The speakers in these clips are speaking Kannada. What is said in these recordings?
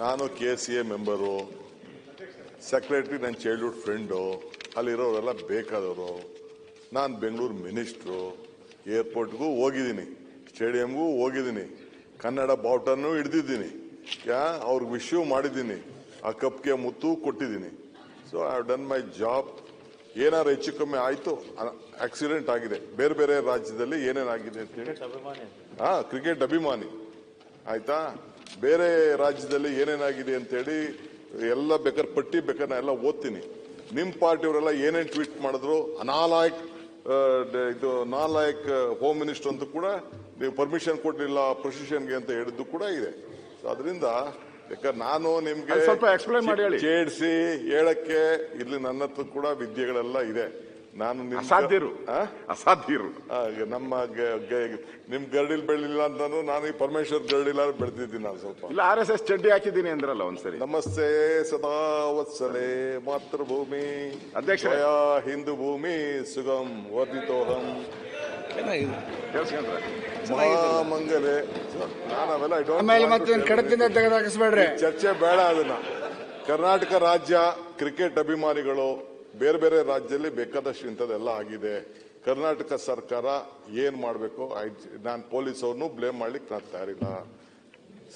ನಾನು K C A member secretary ನನ್ನ ಚೈಲ್ಡ್ಹುಡ್ ಫ್ರೆಂಡು ಅಲ್ಲಿರೋರೆಲ್ಲ ಬೇಕಾದವರು. ನಾನು ಬೆಂಗಳೂರು ಮಿನಿಸ್ಟ್ರು ಏರ್ಪೋರ್ಟ್ಗೂ ಹೋಗಿದ್ದೀನಿ ಸ್ಟೇಡಿಯಂಗೂ ಹೋಗಿದ್ದೀನಿ ಕನ್ನಡ ಬಾವುಟನ್ನು ಹಿಡ್ದಿದ್ದೀನಿ ಯಾ ಅವ್ರಿಗೆ ವಿಶ್ಯೂ ಮಾಡಿದ್ದೀನಿ ಆ ಕಪ್ಗೆ ಮುತ್ತು ಕೊಟ್ಟಿದ್ದೀನಿ. So I done my job ಏನಾರು ಹೆಚ್ಚು ಕಮ್ಮಿ ಆಯಿತು ಆಕ್ಸಿಡೆಂಟ್ ಆಗಿದೆ. ಬೇರೆ ಬೇರೆ ರಾಜ್ಯದಲ್ಲಿ ಏನೇನಾಗಿದೆ ಅಂತ ಹೇಳಿ. ಹಾ ಕ್ರಿಕೆಟ್ ಅಭಿಮಾನಿ. ಆಯ್ತಾ? ಬೇರೆ ರಾಜ್ಯದಲ್ಲಿ ಏನೇನಾಗಿದೆ ಅಂತೇಳಿ ಎಲ್ಲ ಬೇಕಾದ್ರೆ ಪಟ್ಟಿ ಬೇಕಾದ್ರೆ ಎಲ್ಲ ಓದ್ತೀನಿ. ನಿಮ್ಮ ಪಾರ್ಟಿಯವರೆಲ್ಲ ಏನೇನು ಟ್ವೀಟ್ ಮಾಡಿದ್ರು? ಅನಾಲಾಯಕ್ ಇದು ನಾಲಾಯಕ್ ಹೋಮ್ ಮಿನಿಸ್ಟರ್ ಅಂತ ಕೂಡ ನೀವು ಪರ್ಮಿಷನ್ ಕೊಟ್ಟಿಲ್ಲ ಪ್ರೊಸಿಷನ್ಗೆ ಅಂತ ಹೇಳಿದ್ದು ಕೂಡ ಇದೆ. ಸೊ ಅದರಿಂದ ಯಾಕಂದ್ರೆ ನಾನು ನಿಮ್ಗೆ ಸ್ವಲ್ಪ ಎಕ್ಸ್ಪ್ಲೈನ್ ಮಾಡಿ ಹೇಳಿ. ಹೇಳಕ್ಕೆ ಇಲ್ಲಿ ನನ್ನ ಹತ್ರ ಕೂಡ ವಿದ್ಯೆಗಳೆಲ್ಲ ಇದೆ. ನಾನು ನಿಮ್ಗೆ- ಅಸಾಧ್ಯರು. ಆ? ಅಸಾಧ್ಯರು. ಆ, ನಮ್ಮ ಗ- ಗ- ನಿಮ್ ಗರ್ಡಿಲ್ ಬೆಳಿಲ್ಲ ಅಂತಾನು ನಾನು ಈ ಪರಮೇಶ್ವರ್ ಗರ್ಡಿಲ್ಲ ಬೆಳೆದಿದ್ದೀನಿ ನಾನು ಸ್ವಲ್ಪ. ಇಲ್ಲ ಆರ್ ಎಸ್ ಎಸ್ ಚಡ್ಡಿ ಹಾಕಿದ್ದೀನಿ ಅಂದ್ರಲ್ಲ ಒಂದ್ಸರಿ. ನಮಸ್ತೆ ಸದಾ ವತ್ಸಲೆ ಮಾತೃಭೂಮಿ. ಅಧ್ಯಕ್ಷರೇ. ಜಯ ಹಿಂದೂ ಭೂಮಿ ಸುಗಮ್ ವರ್ಧಿತೋಹಂ ಕೇಳಿಸ್ಕೊಂಡ್ರೆ? ಮಹಾಮಂಗಲೆ. ನಾನು ಅವೆಲ್ಲ I don't ಆಮೇಲೆ want to ಮತ್ತೆ tell ಕಡತದಿಂದ ತೆಗೆದಾಕಿಸ್ಬೇಡ್ರಿ ಚರ್ಚೆ ಬೇಡ ಅದನ್ನ. ಕರ್ನಾಟಕ ರಾಜ್ಯ ಕ್ರಿಕೆಟ್ ಅಭಿಮಾನಿಗಳು ಬೇರೆ ಬೇರೆ ರಾಜ್ಯದಲ್ಲಿ ಬೇಕಾದಷ್ಟು ಇಂಥದ್ದೆಲ್ಲ ಆಗಿದೆ. ಕರ್ನಾಟಕ ಸರ್ಕಾರ ಏನ್ ಮಾಡಬೇಕು? ನಾನು ಪೊಲೀಸ್ ಅವ್ರನ್ನು ಬ್ಲೇಮ್ ಮಾಡ್ಲಿಕ್ಕೆ ನಾನು ತಯಾರಿಲ್ಲ.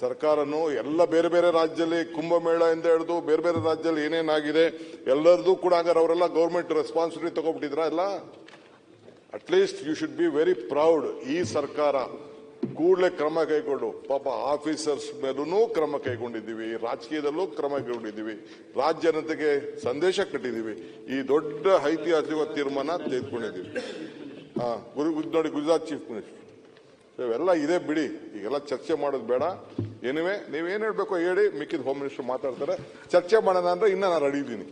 ಸರ್ಕಾರನು ಎಲ್ಲ ಬೇರೆ ಬೇರೆ ರಾಜ್ಯದಲ್ಲಿ ಕುಂಭಮೇಳ ಇಂದ ಹಿಡಿದು ಬೇರೆ ಬೇರೆ ರಾಜ್ಯದಲ್ಲಿ ಏನೇನಾಗಿದೆ ಎಲ್ಲರದ್ದು ಕೂಡ ಹಾಗಾದ್ರೆ ಅವರೆಲ್ಲ ಗೌರ್ಮೆಂಟ್ ರೆಸ್ಪಾನ್ಸಿಬಿಲಿಟಿ ತಗೊಬಿಟ್ಟಿದ್ರ ಎಲ್ಲ? At least you should be very proud ಈ ಸರ್ಕಾರ. ಕೂಡಲೇ ಕ್ರಮ ಕೈಗೊಂಡು, ಪಾಪ ಆಫೀಸರ್ಸ್ ಮೇಲೂ ಕ್ರಮ ಕೈಗೊಂಡಿದ್ದೀವಿ, ರಾಜಕೀಯದಲ್ಲೂ ಕ್ರಮ ಕೈಗೊಂಡಿದ್ದೀವಿ, ರಾಜ್ಯ ಜನತೆಗೆ ಸಂದೇಶ ಕಟ್ಟಿದ್ದೀವಿ, ಈ ದೊಡ್ಡ ಐತಿಹಾಸಿಕ ತೀರ್ಮಾನ ತೆಗೆದುಕೊಂಡಿದ್ದೀವಿ. ಹಾ, ಗುರು ನೋಡಿ, ಗುಜರಾತ್ ಚೀಫ್ ಮಿನಿಸ್ಟರ್ ಇವೆಲ್ಲ ಇದೆ ಬಿಡಿ, ಈಗೆಲ್ಲ ಚರ್ಚೆ ಮಾಡೋದು ಬೇಡ. ಏನಿವೆ ನೀವೇನು ಹೇಳಬೇಕು ಹೇಳಿ, ಮಿಕ್ಕಿದ ಹೋಮ್ ಮಿನಿಸ್ಟರ್ ಮಾತಾಡ್ತಾರೆ, ಚರ್ಚೆ ಮಾಡೋಣ ಅಂದ್ರೆ ಇನ್ನೂ ನಾನು ರೆಡಿ ಇದ್ದೀನಿ.